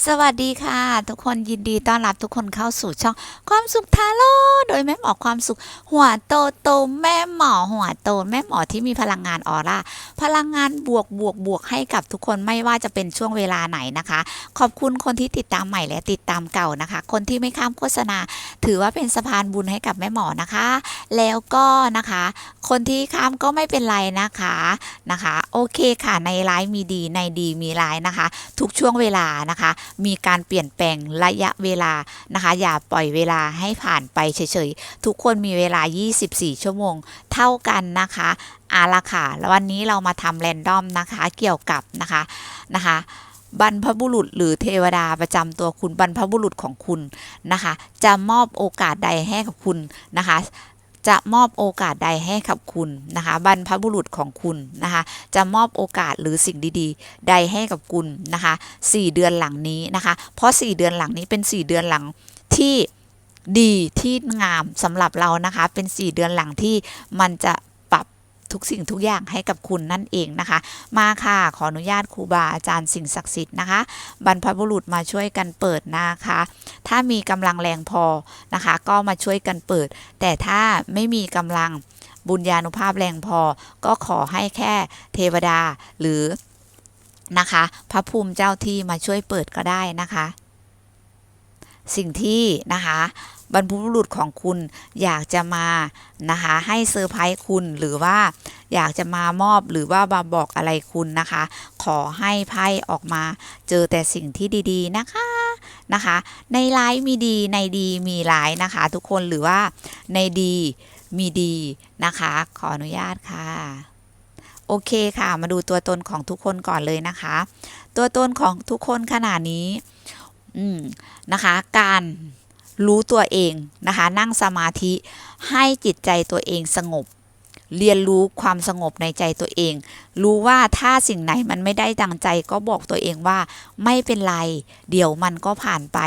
สวัสดีค่ะ ทุกคนยินดีต้อนรับทุกคนเข้าสู่ช่องความสุขทาโร่โดยแม่หมอความสุข หัวโตโตแม่หมอหัวโตแม่หมอที่มีพลังงานออร่าพลังงานบวกบวกบวกให้กับทุกคนไม่ว่าจะเป็นช่วงเวลาไหนนะคะ ขอบคุณคนที่ติดตามใหม่และติดตามเก่านะคะ คนที่ไม่ข้ามโฆษณา ถือว่าเป็นสะพานบุญให้กับแม่หมอนะคะ แล้วก็นะคะ คนที่ข้ามก็ไม่เป็นไรนะคะนะคะ โอเคค่ะในไลฟ์มีดีในดีมีร้ายนะคะ ทุกช่วงเวลานะคะมีการเปลี่ยนแปลงระยะเวลานะคะ อย่าปล่อยเวลาให้ผ่านไปเฉยๆ ทุกคนมีเวลา 24 ชั่วโมงเท่ากันนะคะอาละค่ะแล้ววันนี้เรามาทำแรนดอมนะคะเกี่ยวกับนะคะนะคะบรรพบุรุษหรือเทวดาประจำตัวคุณบรรพบุรุษของคุณนะคะ จะมอบโอกาสใดให้กับคุณนะคะ จะมอบโอกาสใดให้กับคุณนะคะบรรพบุรุษของคุณนะคะจะมอบโอกาสหรือสิ่งดีๆ ใดให้กับคุณนะคะ4เดือนหลังนี้นะคะเพราะ 4 เดือนหลังนี้เป็น 4 เดือนหลังที่ดีที่งามสำหรับเรานะคะ เป็น 4 เดือนหลังที่มันจะ ทุกสิ่งทุกอย่างให้กับคุณนั่นเองนะคะ มาค่ะขออนุญาตครูบาอาจารย์สิ่งศักดิ์สิทธิ์นะคะ บรรพบุรุษมาช่วยกันเปิดนะคะ ถ้ามีกำลังแรงพอนะคะ ก็มาช่วยกันเปิด แต่ถ้าไม่มีกำลังบุญญาณุภาพแรงพอ ก็ขอให้แค่เทวดาหรือนะคะ พระภูมิเจ้าที่มาช่วยเปิดก็ได้นะคะ สิ่งที่นะคะ บรรพบุรุษของคุณอยากจะมานะคะให้เซอร์ไพรส์คุณหรือว่าอยากจะมามอบหรือว่ามาบอกอะไรคุณนะคะ ขอให้ไพ่ออกมาเจอแต่สิ่งที่ดีๆนะคะนะคะ ในร้ายมีดีในดีมีร้ายนะคะ ทุกคนหรือว่าในดีมีดีนะคะ ขออนุญาตค่ะโอเคค่ะ มาดูตัวตนของทุกคนก่อนเลยนะคะ ตัวตนของทุกคนขณะนี้ อืมนะคะ การ รู้ตัวเองนะคะ นั่งสมาธิให้จิตใจตัวเองสงบ เรียนรู้ความสงบในใจตัวเอง รู้ว่าถ้าสิ่งไหนมันไม่ได้ดังใจก็บอกตัวเองว่าไม่เป็นไร เดี๋ยวมันก็ผ่านไป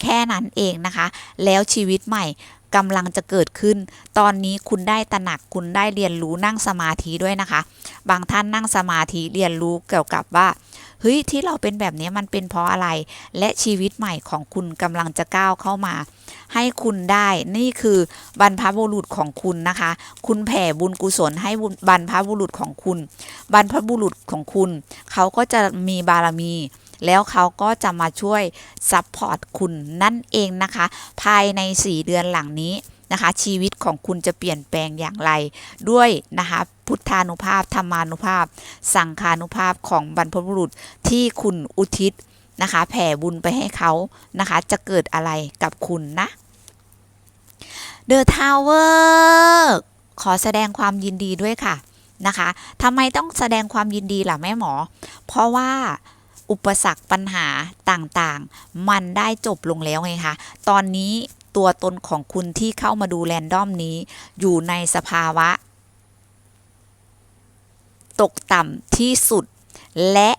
แค่นั้นเองนะคะ แล้วชีวิตใหม่กำลังจะเกิดขึ้น ตอนนี้คุณได้ตระหนักคุณได้เรียนรู้นั่งสมาธิด้วยนะคะ บางท่านนั่งสมาธิเรียนรู้เกี่ยวกับว่า เฮ้ยที่เราเป็นแบบนี้มันเป็นเพราะอะไร และชีวิตใหม่ของคุณกำลังจะก้าวเข้ามา ให้คุณได้นี่คือบรรพบุรุษของคุณนะคะ คุณแผ่บุญกุศลให้บรรพบุรุษของคุณ บรรพบุรุษของคุณ เขาก็จะมีบารมีแล้วเขาก็จะมาช่วยซัพพอร์ตคุณนั่นเองนะคะ ภายใน 4 เดือนหลังนี้นะคะ ชีวิตของคุณจะเปลี่ยนแปลงอย่างไรด้วยนะคะ พุทธานุภาพธรรมานุภาพ สังขานุภาพของบรรพบุรุษที่คุณอุทิศนะคะ แผ่บุญไปให้เขานะคะ จะเกิดอะไรกับคุณนะ The Tower ขอแสดงความยินดีด้วยค่ะนะคะทำไมต้องแสดงความยินดีล่ะแม่หมอ เพราะว่าอุปสรรคปัญหาต่างๆ มันได้จบลงแล้วไงคะ ตอนนี้ตัวตนของคุณที่เข้ามาดูแรนดอมนี้ อยู่ในสภาวะ ตกต่ำที่สุด และ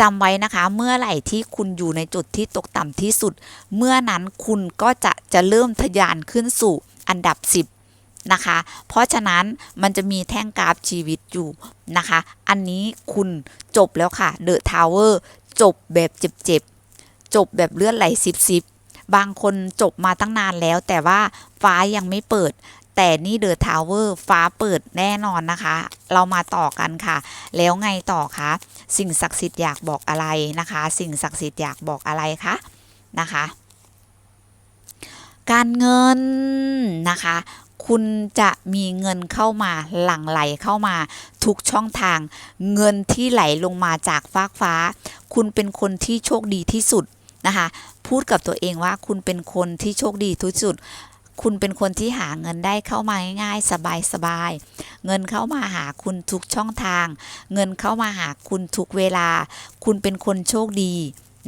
จำไว้นะคะ เมื่อไหร่ที่คุณอยู่ในจุดที่ตกต่ำที่สุด เมื่อนั้นคุณก็จะจะเริ่มทะยานขึ้นสู่อันดับ 10 นะคะ เพราะฉะนั้นมันจะมีแท่งกราฟชีวิตอยู่นะคะ อันนี้คุณจบแล้วค่ะ The Tower จบแบบเจ็บๆ จบแบบเลือดไหลซิบๆบางคนจบมาตั้งนานแล้วแต่ว่าฟ้ายังไม่เปิด แต่นี่เดอะทาวเวอร์ฟ้าเปิดแน่นอนนะคะ เรามาต่อกันค่ะ แล้วไงต่อคะสิ่งศักดิ์สิทธิ์อยากบอกอะไรนะคะ สิ่งศักดิ์สิทธิ์อยากบอกอะไรคะนะคะ การเงินนะคะคุณจะมีเงินเข้ามาหลั่งไหลเข้ามาทุกช่องทาง เงินที่ไหลลงมาจากฟากฟ้า คุณเป็นคนที่โชคดีที่สุดนะคะ พูดกับตัวเองว่าคุณเป็นคนที่โชคดีที่สุด คุณเป็นคนที่หาเงินได้เข้ามาง่ายๆ สบายๆ เงินเข้ามาหาคุณทุกช่องทาง เงินเข้ามาหาคุณทุกเวลา คุณเป็นคนโชคดี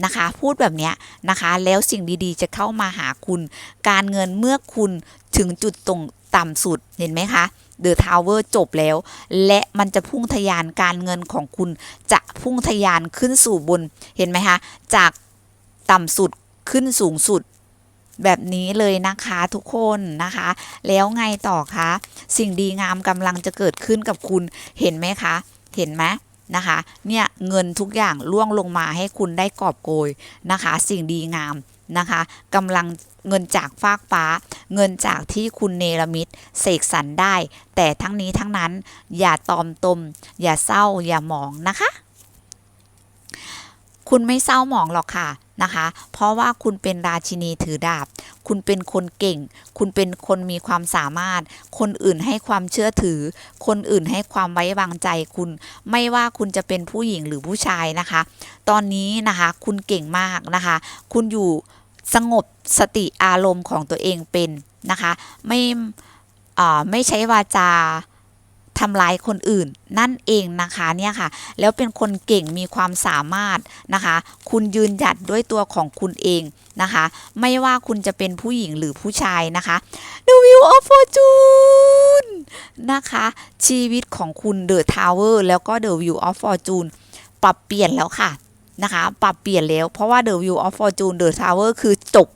นะคะ พูดแบบเนี้ยนะคะ แล้วสิ่งดีๆ จะเข้ามาหาคุณ การเงินเมื่อคุณถึงจุดตรงต่ำสุดเห็นไหมคะเดอะทาวเวอร์จบแล้ว และมันจะพุ่งทะยานการเงินของคุณจะพุ่งทะยานขึ้นสู่บนเห็นไหมคะ จากต่ำสุดขึ้นสูงสุด แบบนี้เลยนะคะทุกคนนะคะ แล้วไงต่อคะสิ่งดีงามกำลังจะเกิดขึ้นกับคุณเห็นไหมคะ เห็นไหมนะคะ เนี่ยเงินทุกอย่างล่วงลงมาให้คุณได้กอบโกยนะคะ สิ่งดีงามนะคะกำลังเงินจากฟากฟ้า เงินจากที่คุณเนรมิตเสกสรรได้ แต่ทั้งนี้ทั้งนั้นอย่าตอมตม อย่าเศร้าอย่าหมองนะคะ คุณไม่เศร้าหมองหรอกค่ะ นะคะ เพราะว่าคุณเป็นราชินีถือดาบ คุณเป็นคนเก่ง คุณเป็นคนมีความสามารถ คนอื่นให้ความเชื่อถือ คนอื่นให้ความไว้วางใจคุณ ไม่ว่าคุณจะเป็นผู้หญิงหรือผู้ชายนะคะ ตอนนี้นะคะคุณเก่งมากนะคะ คุณอยู่สงบสติอารมณ์ของตัวเองเป็นนะคะ ไม่ไม่ใช้วาจา ทำร้ายคนอื่นนั่นเองนะคะเนี่ยค่ะ แล้วเป็นคนเก่งมีความสามารถนะคะ คุณยืนหยัดด้วยตัวของคุณเองนะคะ ไม่ว่าคุณจะเป็นผู้หญิงหรือผู้ชายนะคะ The Wheel of Fortune นะคะ ชีวิตของคุณ The Tower แล้วก็ The Wheel of Fortune ปรับเปลี่ยนแล้วค่ะนะคะ ปรับเปลี่ยนแล้วเพราะว่า The Wheel of Fortune The Tower คือจบ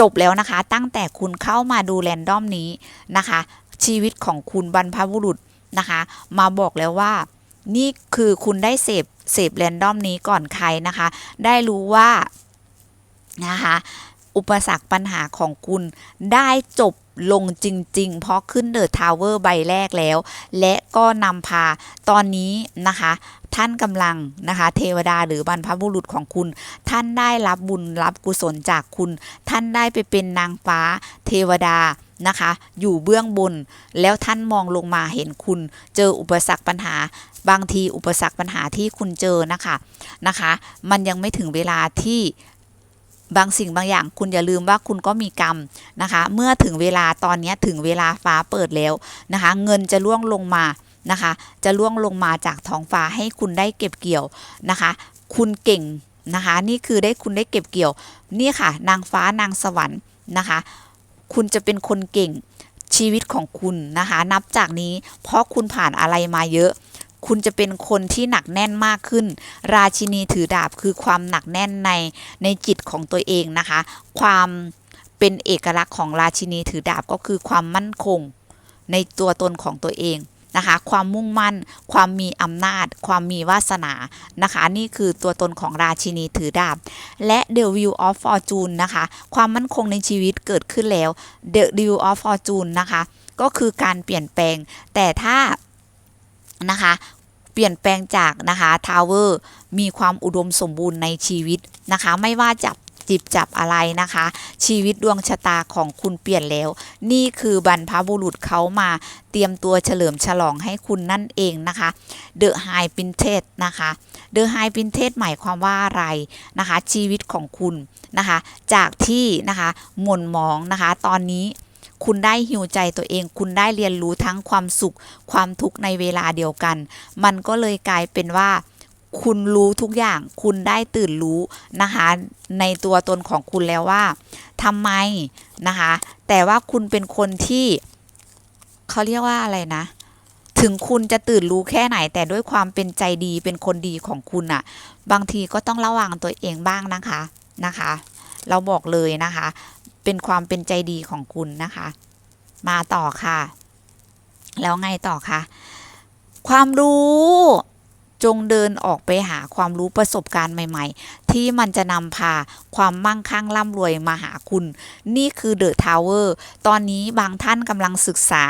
จบแล้วนะคะ ตั้งแต่คุณเข้ามาดูแรนดอมนี้นะคะ ชีวิตของคุณบรรพบุรุษ นะคะ มาบอกแล้วว่า นี่คือคุณได้เสพเสพแรนดอมนี้ก่อนใครนะคะ ได้รู้ว่านะคะอุปสรรคปัญหาของคุณได้จบลงจริง ๆ เพราะขึ้นเดอะทาวเวอร์ใบแรกแล้ว และก็นำพาตอนนี้นะคะ ท่านกำลังนะคะ เทวดาหรือบรรพบุรุษของคุณ ท่านได้รับบุญรับกุศลจากคุณ ท่านได้ไปเป็นนางฟ้า เทวดา นะคะ อยู่เบื้องบน แล้วท่านมองลงมาเห็นคุณ เจออุปสรรคปัญหา บางทีอุปสรรคปัญหาที่คุณเจอนะคะนะคะ มันยังไม่ถึงเวลาที่บางสิ่งบางอย่างคุณอย่าลืมว่าคุณก็มีกรรมนะคะ เมื่อถึงเวลาตอนนี้ถึงเวลาฟ้าเปิดแล้วนะคะ เงินจะล่วงลงมานะคะ จะล่วงลงมาจากท้องฟ้าให้คุณได้เก็บเกี่ยวนะคะ คุณเก่งนะคะ นี่คือได้คุณได้เก็บเกี่ยว นี่ค่ะ นางฟ้านางสวรรค์นะคะ คุณจะเป็นคนเก่งชีวิตของคุณนะคะ นับจากนี้ เพราะคุณผ่านอะไรมาเยอะ คุณจะเป็นคนที่หนักแน่นมากขึ้น ราชินีถือดาบคือความหนักแน่นในในจิตของตัวเองนะคะ ความเป็นเอกลักษณ์ของราชินีถือดาบก็คือความมั่นคง ในตัวตนของตัวเอง นะคะ ความมุ่งมั่น ความมีอำนาจ ความมีวาสนานะคะ นี่คือตัวตนของราชินีถือดาบ และ The Wheel of Fortune นะคะ ความมั่นคงในชีวิตเกิดขึ้นแล้ว The Wheel of Fortune นะคะ ก็คือการเปลี่ยนแปลง แต่ถ้านะคะเปลี่ยนแปลงจากนะคะทาวเวอร์มีความอุดมสมบูรณ์ในชีวิตนะคะ ไม่ว่าจับ จิบจับอะไรนะคะ ชีวิตดวงชะตาของคุณเปลี่ยนแล้ว นี่คือบรรพบุรุษเขามาเตรียมตัวเฉลิมฉลองให้คุณนั่นเองนะคะ The High Princess นะคะ The High Princess หมายความว่าอะไรนะคะ ชีวิตของคุณนะคะ จากที่นะคะหม่นหมองนะคะ ตอนนี้คุณได้หิวใจตัวเอง คุณได้เรียนรู้ทั้งความสุข ความทุกข์ในเวลาเดียวกัน มันก็เลยกลายเป็นว่า คุณรู้ทุกอย่าง คุณได้ตื่นรู้นะคะในตัวตนของคุณแล้วว่าทำไมนะคะ แต่ว่าคุณเป็นคนที่เขาเรียกว่าอะไรนะ ถึงคุณจะตื่นรู้แค่ไหน แต่ด้วยความเป็นใจดีเป็นคนดีของคุณอะบางทีก็ต้องระวังตัวเองบ้างนะคะนะคะ เราบอกเลยนะคะ เป็นความเป็นใจดีของคุณนะคะ มาต่อค่ะ แล้วไงต่อคะความรู้ จงเดินออกไปหาความรู้ประสบการณ์ใหม่ๆ ที่มันจะนำพาความมั่งคั่งร่ำรวยมาหาคุณ นี่คือเดอะทาวเวอร์ตอนนี้บางท่านกำลังศึกษา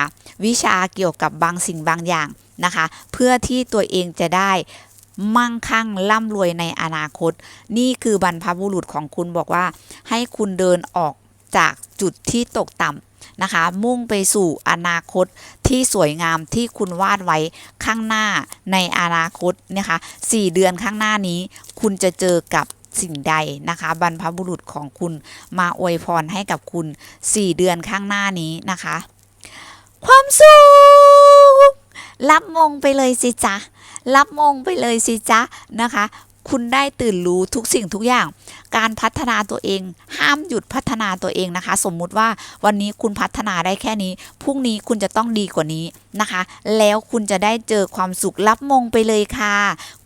วิชาเกี่ยวกับบางสิ่งบางอย่างนะคะ เพื่อที่ตัวเองจะได้มั่งคั่งร่ำรวยในอนาคต นี่คือบรรพบุรุษของคุณบอกว่า ให้คุณเดินออกจากจุดที่ตกต่ำ นะคะ มุ่งไปสู่อนาคตที่สวยงามที่คุณวาดไว้ข้างหน้าในอนาคตนะคะสี่เดือนข้างหน้านี้ คุณจะเจอกับสิ่งใดนะคะ บรรพบุรุษของคุณมาอวยพรให้กับคุณ 4 เดือนข้างหน้านี้นะคะ ความสุขรับมงไปเลยสิจ๊ะรับมงไปเลยสิจ๊ะนะคะ คุณได้ตื่นรู้ทุกสิ่งทุกอย่าง การพัฒนาตัวเอง ห้ามหยุดพัฒนาตัวเองนะคะ สมมุติว่าวันนี้คุณพัฒนาได้แค่นี้ พรุ่งนี้คุณจะต้องดีกว่านี้นะคะ แล้วคุณจะได้เจอความสุขรับมงไปเลยค่ะ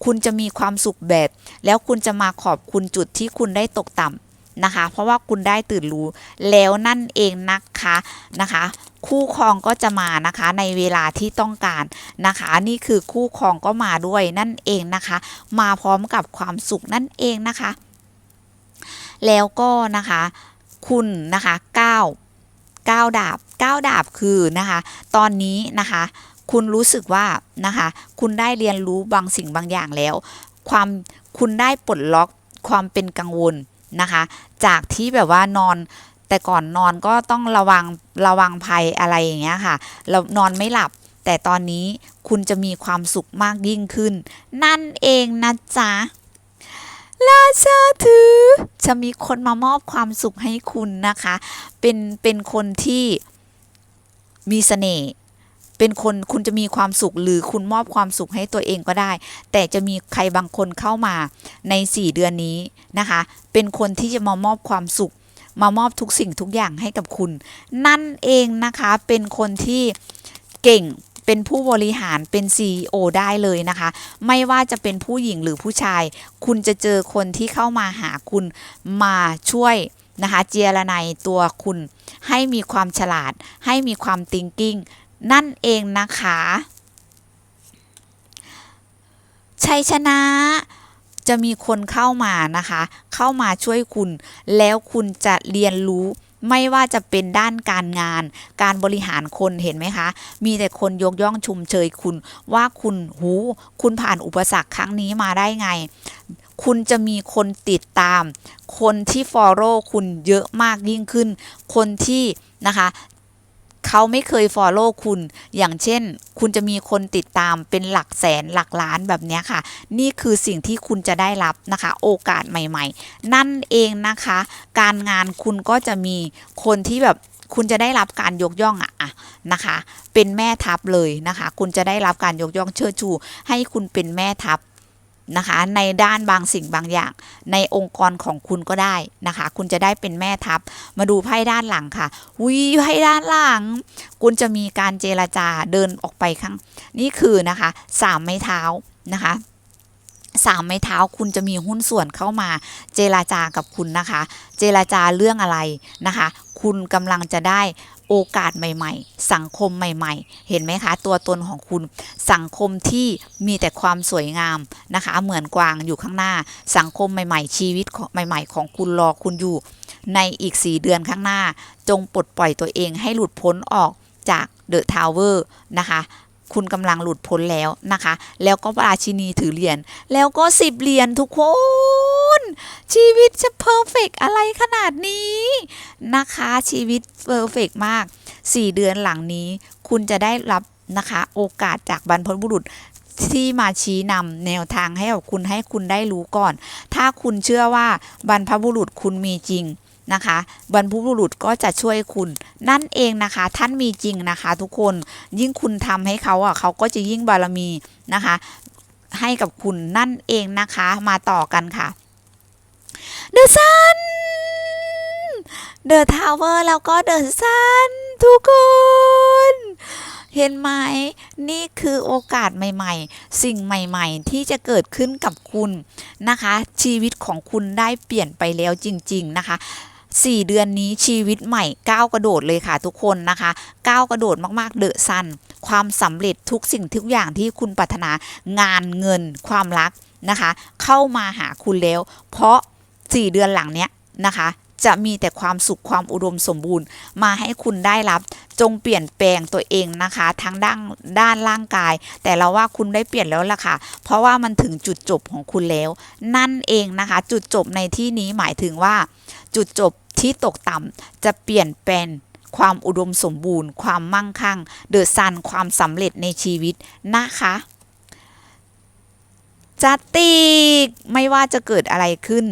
คุณจะมีความสุขแบบ แล้วคุณจะมาขอบคุณจุดที่คุณได้ตกต่ำนะคะ เพราะว่าคุณได้ตื่นรู้แล้วนั่นเองนะคะนะคะ คู่ครองก็จะมานะคะในเวลาที่ต้องการนะคะ นี่คือคู่ครองก็มาด้วยนั่นเองนะคะ มาพร้อมกับความสุขนั่นเองนะคะ แล้วก็นะคะคุณนะคะ9 9ดาบ 9 ดาบคือนะคะ ตอนนี้นะคะ คุณรู้สึกว่านะคะ คุณได้เรียนรู้บางสิ่งบางอย่างแล้ว ความคุณได้ปลดล็อกความเป็นกังวลนะคะ จากที่แบบว่านอน แต่ก่อนนอนก็ต้องระวังระวังภัยอะไรอย่างเงี้ยค่ะเรานอนไม่หลับ แต่ตอนนี้คุณจะมีความสุขมากยิ่งขึ้น นั่นเองนะจ๊ะราชาถือ จะมีคนมามอบความสุขให้คุณนะคะ เป็นเป็นคนที่มีเสน่ห์เป็นคนคุณจะมีความสุขหรือคุณมอบความสุขให้ตัวเองก็ได้ แต่จะมีใครบางคนเข้ามาใน 4 เดือนนี้นะคะ เป็นคนที่จะมามอบความสุข มามอบทุกสิ่งทุกอย่างให้กับคุณ นั่นเองนะคะเป็นคนที่เก่งเป็นผู้บริหารเป็น CEO ได้เลยนะคะ ไม่ว่าจะเป็นผู้หญิงหรือผู้ชาย คุณจะเจอคนที่เข้ามาหาคุณมาช่วยนะคะ เจียระไนยตัวคุณ ให้มีความฉลาด ให้มีความ thinking นั่นเองนะคะ ชัยชนะ จะมีคนเข้ามานะคะ เข้ามาช่วยคุณ แล้วคุณจะเรียนรู้ไม่ว่าจะเป็นด้านการงาน การบริหารคนเห็นไหมคะ มีแต่คนยกย่องชุมเชยคุณ ว่าคุณหูคุณผ่านอุปสรรคครั้งนี้มาได้ไง คุณจะมีคนติดตาม คนที่ follow คุณเยอะมากยิ่งขึ้น คนที่นะคะ เขาไม่เคย follow คุณ อย่างเช่น คุณจะมีคนติดตามเป็นหลักแสนหลักล้านแบบนี้ค่ะ นี่คือสิ่งที่คุณจะได้รับนะคะ โอกาสใหม่ ๆ นั่นเองนะคะ การงานคุณก็จะมีคนที่แบบคุณจะได้รับการยกย่องอะนะคะ เป็นแม่ทัพเลยนะคะ คุณจะได้รับการยกย่องเชิดชู ให้คุณเป็นแม่ทัพ นะคะในด้านบางสิ่งบางอย่าง ในองค์กรของคุณก็ได้นะคะ คุณจะได้เป็นแม่ทัพ มาดูไพ่ด้านหลังค่ะวิไพ่ด้านหลัง คุณจะมีการเจรจาเดินออกไปข้าง นี่คือนะคะสามไม้เท้านะคะสามไม้เท้าคุณจะมีหุ้นส่วนเข้ามาเจรจากับคุณนะคะ เจรจาเรื่องอะไรนะคะ คุณกำลังจะได้ โอกาสใหม่ ๆ สังคมใหม่ ๆ เห็นไหมคะ ตัวตนของคุณสังคมที่มีแต่ความสวยงามนะคะ เหมือนกวางอยู่ข้างหน้า สังคมใหม่ ๆ ชีวิตใหม่ ๆ ของคุณรอคุณอยู่ ในอีก 4 เดือนข้างหน้า จงปลดปล่อยตัวเองให้หลุดพ้นออกจากเดอะทาวเวอร์นะคะคุณกำลังหลุดพ้นแล้วนะคะ แล้วก็ราชินีถือเหรียญ แล้วก็สิบเหรียญทุกคน ชีวิตจะเพอร์เฟกอะไรขนาดนี้นะคะชีวิตเพอร์เฟกมาก 4 เดือนหลังนี้ คุณจะได้รับนะคะโอกาสจากบรรพบุรุษที่มาชี้นำแนวทางให้กับคุณให้คุณได้รู้ก่อน ถ้าคุณเชื่อว่าบรรพบุรุษคุณมีจริงนะคะ บรรพบุรุษก็จะช่วยคุณ นั่นเองนะคะ ท่านมีจริงนะคะทุกคน ยิ่งคุณทำให้เขาอะเขาก็จะยิ่งบารมีนะคะ ให้กับคุณนั่นเองนะคะ มาต่อกันค่ะ The Sun The Tower แล้วก็ The Sun ทุกคนเห็นไหมนี่คือโอกาสใหม่ ๆ สิ่งใหม่ ๆ ที่จะเกิดขึ้นกับคุณนะคะ ชีวิตของคุณได้เปลี่ยนไปแล้วจริง ๆ นะคะ4เดือนนี้ชีวิตใหม่ก้าวกระโดดเลยค่ะทุกคนนะคะก้าวกระโดดมากๆเดอะซันความสำเร็จทุกสิ่งทุกอย่างที่คุณปรารถนางานเงินความรักนะคะ เข้ามาหาคุณแล้ว เพราะ 4 เดือนหลังเนี้ยนะคะจะมีแต่ความสุขความอุดมสมบูรณ์มาให้คุณได้รับ จงเปลี่ยนแปลงตัวเองนะคะทั้งด้านด้านร่างกาย แต่เราว่าคุณได้เปลี่ยนแล้วล่ะค่ะ เพราะว่ามันถึงจุดจบของคุณแล้ว นั่นเองนะคะ จุดจบในที่นี้หมายถึงว่า จุดจบที่ตกต่ำจะเปลี่ยนแปลงความอุดมสมบูรณ์ ความมั่งคั่ง เดอะซันความสำเร็จในชีวิตนะคะ จัดติกไม่ว่าจะเกิดอะไรขึ้น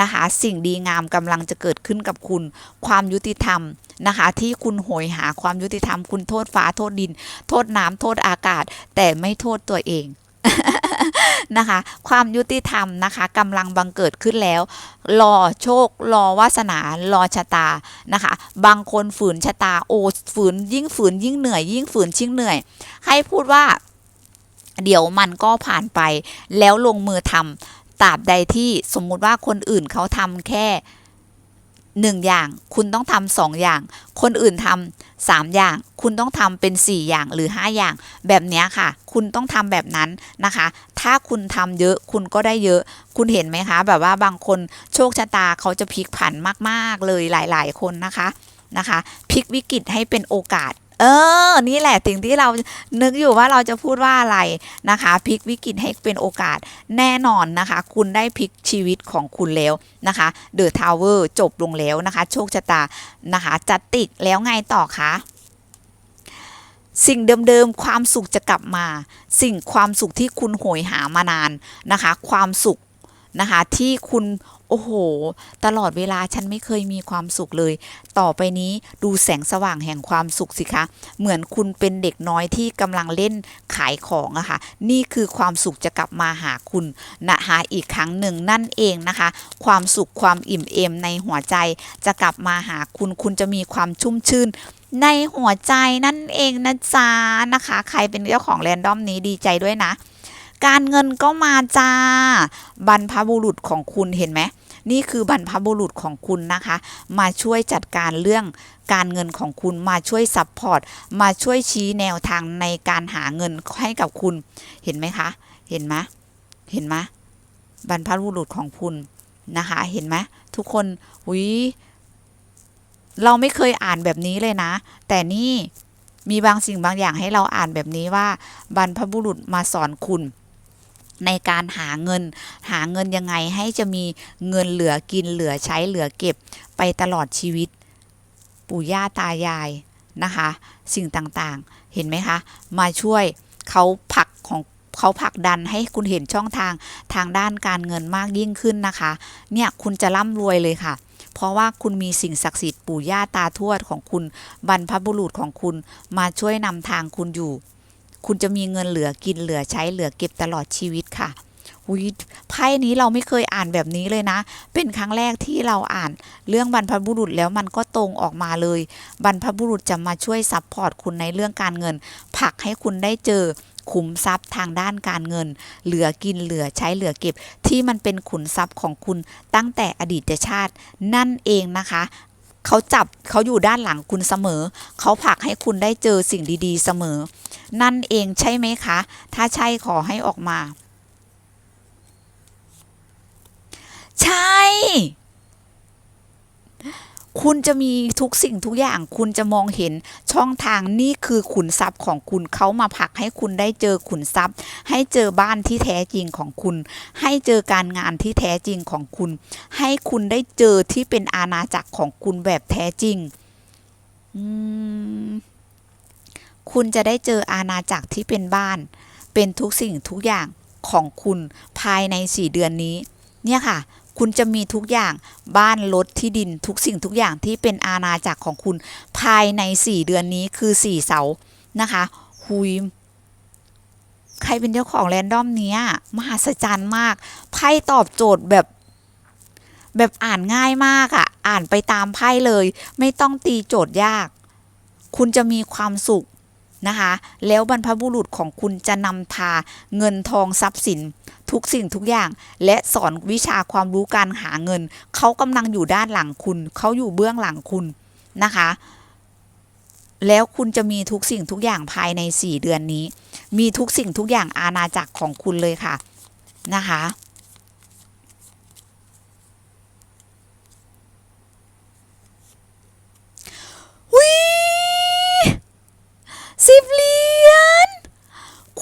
นะคะ สิ่งดีงามกำลังจะเกิดขึ้นกับคุณ ความยุติธรรมนะคะ ที่คุณโหยหาความยุติธรรม คุณโทษฟ้าโทษดิน โทษน้ำโทษอากาศ แต่ไม่โทษตัวเองนะคะ ความยุติธรรมนะคะกำลังบังเกิดขึ้นแล้ว รอโชค รอวาสนา รอชะตานะคะ บางคนฝืนชะตาโอ้ฝืนยิ่งฝืนยิ่งเหนื่อย ยิ่งฝืนยิ่งเหนื่อย ให้พูดว่า เดี๋ยวมันก็ผ่านไป แล้วลงมือทำตราบใดที่สมมุติว่าคนอื่นเขาทำแค่หนึ่งอย่างคุณต้องทำสองอย่าง คนอื่นทำสามอย่าง คุณต้องทำเป็นสี่อย่างหรือห้าอย่าง แบบนี้ค่ะ คุณต้องทำแบบนั้นนะคะ ถ้าคุณทำเยอะคุณก็ได้เยอะ คุณเห็นไหมคะ แบบว่าบางคนโชคชะตาเขาจะพลิกผันมาก ๆ เลยหลาย ๆ คนนะคะนะคะพลิกวิกฤตให้เป็นโอกาส เออ นี่แหละสิ่งที่เรานึกอยู่ว่าเราจะพูดว่าอะไรนะคะพลิกวิกฤตให้เป็นโอกาสแน่นอนนะคะ คุณได้พลิกชีวิตของคุณแล้วนะคะเดอะทาวเวอร์จบลงแล้วนะคะ โชคชะตานะคะจัดติดแล้วไงต่อคะสิ่งเดิมๆ ความสุขจะกลับมา สิ่งความสุขที่คุณโหยหามานานนะคะ ความสุขนะคะที่คุณ โอ้โห ตลอดเวลาฉันไม่เคยมีความสุขเลย ต่อไปนี้ดูแสงสว่างแห่งความสุขสิคะ เหมือนคุณเป็นเด็กน้อยที่กำลังเล่นขายของอะค่ะ นี่คือความสุขจะกลับมาหาคุณนะคะอีกครั้งหนึ่งนั่นเองนะคะ ความสุขความอิ่มเอมในหัวใจจะกลับมาหาคุณ คุณจะมีความชุ่มชื่นในหัวใจนั่นเองนะจ๊ะนะคะ ใครเป็นเจ้าของแรนดอมนี้ดีใจด้วยนะ การเงินก็มาจ้า บรรพบุรุษของคุณเห็นไหมนี่คือบรรพบุรุษของคุณนะคะ มาช่วยจัดการเรื่องการเงินของคุณมาช่วยซัพพอร์ตมาช่วยชี้แนวทางในการหาเงินให้กับคุณ เห็นไหมคะ เห็นไหมเห็นไหมบรรพบุรุษของคุณนะคะ เห็นไหมทุกคนอุ้ยเราไม่เคยอ่านแบบนี้เลยนะ แต่นี่มีบางสิ่งบางอย่างให้เราอ่านแบบนี้ว่า บรรพบุรุษมาสอนคุณ ในการหาเงิน หาเงินยังไงให้จะมีเงินเหลือกินเหลือใช้เหลือเก็บไปตลอดชีวิต ปู่ย่าตายายนะคะ สิ่งต่างๆ เห็นไหมคะ มาช่วยเขาผลักของเขาผลักดันให้คุณเห็นช่องทางทางด้านการเงินมากยิ่งขึ้นนะคะ เนี่ยคุณจะร่ำรวยเลยค่ะ เพราะว่าคุณมีสิ่งศักดิ์สิทธิ์ปู่ย่าตาทวดของคุณบรรพบุรุษของคุณมาช่วยนำทางคุณอยู่ คุณจะมีเงินเหลือกินเหลือใช้เหลือเก็บตลอดชีวิตค่ะอุยไพ่นี้เราไม่เคยอ่านแบบนี้เลยนะ เป็นครั้งแรกที่เราอ่านเรื่องบรรพบุรุษแล้วมันก็ตรงออกมาเลย บรรพบุรุษจะมาช่วยซัพพอร์ตคุณในเรื่องการเงินผลักให้คุณได้เจอขุมทรัพย์ทางด้านการเงิน เหลือกินเหลือใช้เหลือเก็บ ที่มันเป็นขุนทรัพย์ของคุณตั้งแต่อดีตชาติ นั่นเองนะคะ เขาจับเขาอยู่ด้านหลังคุณเสมอ เขาผลักให้คุณได้เจอสิ่งดีๆเสมอ นั่นเองใช่ไหมคะ ถ้าใช่ขอให้ออกมา ใช่ คุณจะมีทุกสิ่งทุกอย่าง คุณจะมองเห็นช่องทางนี่คือขุนทรัพย์ของคุณเขามาผลักให้คุณได้เจอขุนทรัพย์ ให้เจอบ้านที่แท้จริงของคุณ ให้เจอการงานที่แท้จริงของคุณ ให้คุณได้เจอที่เป็นอาณาจักรของคุณแบบแท้จริงอืมคุณจะได้เจออาณาจักรที่เป็นบ้าน เป็นทุกสิ่งทุกอย่างของคุณภายในสี่เดือนนี้ เนี่ยค่ะ คุณจะมีทุกอย่างบ้านรถที่ดินทุกสิ่งทุกอย่างที่เป็นอาณาจักรของคุณภายในสี่เดือนนี้คือสี่เสานะคะหุยใครเป็นเจ้าของแรนดอมเนี้ยมหัศจรรย์มากไพ่ตอบโจทย์แบบแบบอ่านง่ายมากอะ่ะ อ่านไปตามไพ่เลย ไม่ต้องตีโจทย์ยาก คุณจะมีความสุขนะคะ แล้วบรรพบุรุษของคุณจะนำพาเงินทองทรัพย์สิน ทุกสิ่งทุกอย่าง และสอนวิชาความรู้การหาเงิน เขากำลังอยู่ด้านหลังคุณ เขาอยู่เบื้องหลังคุณนะคะ แล้วคุณจะมีทุกสิ่งทุกอย่างภายใน 4 เดือนนี้ มีทุกสิ่งทุกอย่างอาณาจักรของคุณเลยค่ะนะคะ วิสิบเหรียญ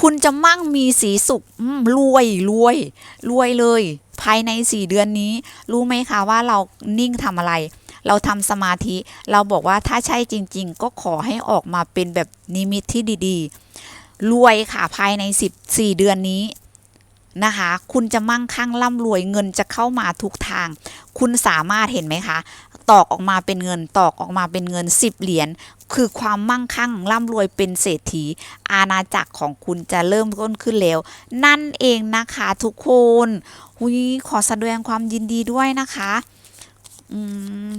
คุณ จะมั่งมีสีสุขรวยรวยรวยเลย ภายในสี่เดือนนี้ รู้ไหมคะว่าเรานิ่งทำอะไร เราทำสมาธิ เราบอกว่าถ้าใช่จริง ๆ ก็ขอให้ออกมาเป็นแบบนิมิตที่ดีๆ รวยค่ะภายในสิบสี่เดือนนี้นะคะ คุณจะมั่งคั่งร่ำรวยเงินจะเข้ามาทุกทาง คุณสามารถเห็นไหมคะ ตอกออกมาเป็นเงินตอกออกมาเป็นเงิน 10 เหรียญคือความมั่งคั่งร่ำรวยเป็นเศรษฐี อาณาจักรของคุณจะเริ่มต้นขึ้นแล้ว นั่นเองนะคะทุกคนหุยขอแสดงความยินดีด้วยนะคะอืม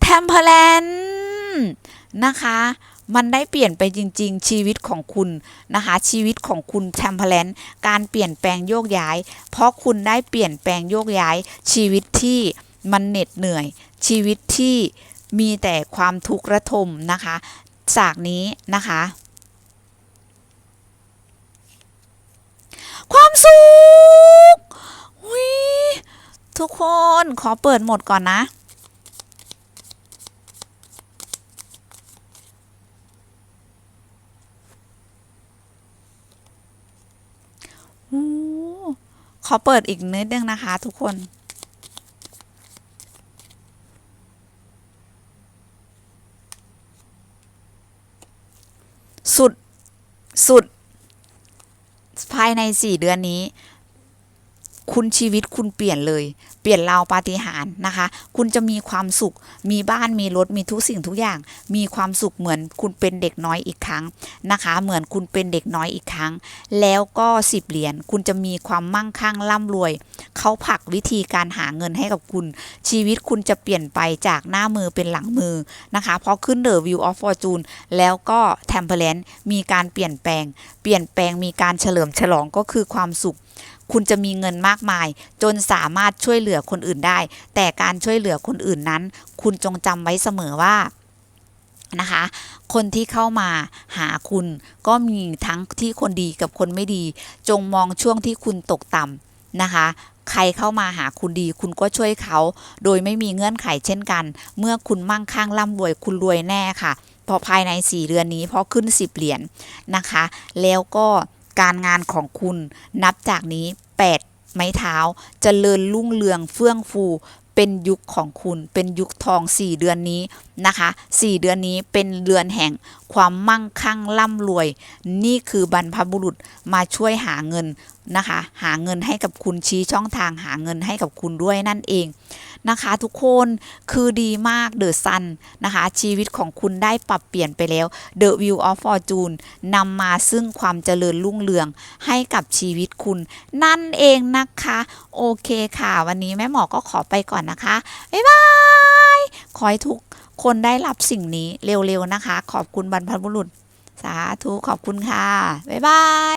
แทมเพลนนะคะ มันได้เปลี่ยนไปจริง ๆ ชีวิตของคุณนะคะชีวิตของคุณแทมเพลนการเปลี่ยนแปลงโยกย้าย เพราะคุณได้เปลี่ยนแปลงโยกย้าย ชีวิตที่มันเหน็ดเหนื่อย ชีวิตที่มีแต่ความทุกข์ระทมนะคะจากนี้นะคะ ความสุขทุกคนขอเปิดหมดก่อนนะ โอ้ ขอเปิดอีกนิดนึงนะคะ ทุกคน สุด สุด ภายในสี่เดือนนี้ คุณชีวิตคุณเปลี่ยนเลย เปลี่ยนราวปาฏิหาริย์นะคะ คุณจะมีความสุข มีบ้านมีรถมีทุกสิ่งทุกอย่าง มีความสุขเหมือนคุณเป็นเด็กน้อยอีกครั้งนะคะ เหมือนคุณเป็นเด็กน้อยอีกครั้ง แล้วก็สิบเหรียญคุณจะมีความมั่งคั่งร่ำรวย เขาผลักวิธีการหาเงินให้กับคุณ ชีวิตคุณจะเปลี่ยนไปจากหน้ามือเป็นหลังมือนะคะเพราะขึ้นเดอะวิวออฟฟอร์จูนแล้วก็แทมเพลนมีการเปลี่ยนแปลง เปลี่ยนแปลงมีการเฉลิมฉลองก็คือความสุข คุณจะมีเงินมากมาย จนสามารถช่วยเหลือคนอื่นได้ แต่การช่วยเหลือคนอื่นนั้น คุณจงจำไว้เสมอว่านะคะ คนที่เข้ามาหาคุณก็มีทั้งที่คนดีกับคนไม่ดี จงมองช่วงที่คุณตกต่ำนะคะใครเข้ามาหาคุณดี คุณก็ช่วยเขา โดยไม่มีเงื่อนไขเช่นกัน เมื่อคุณมั่งคั่งร่ำรวยคุณรวยแน่ค่ะ พอภายใน 4 เดือนนี้เพราะขึ้น 10 เหรียญนะคะ แล้วก็ การงานของคุณ นับจากนี้ 8 ไม้เท้าจเจริญรุ่งเรืองเฟื่องฟู เป็นยุคของคุณเป็นยุคทอง 4 เดือนนี้นะคะ4เดือนนี้เป็นเดือนแห่งความมั่งคั่งร่ำรวย นี่คือบรรพบุรุษมาช่วยหาเงินนะคะ หาเงินให้กับคุณชี้ช่องทางหาเงินให้กับคุณด้วยนั่นเอง นะคะทุกคนคือดีมากเดอะซันนะคะ ชีวิตของคุณได้ปรับเปลี่ยนไปแล้ว The View of Fortune นำมาซึ่งความเจริญรุ่งเรืองให้กับชีวิตคุณ นั่นเองนะคะ โอเคค่ะ วันนี้แม่หมอก็ขอไปก่อนนะคะ บ๊ายบาย ขอให้ทุกคนได้รับสิ่งนี้เร็วๆนะคะ ขอบคุณบรรพบุรุษ สาธุขอบคุณค่ะ บ๊ายบาย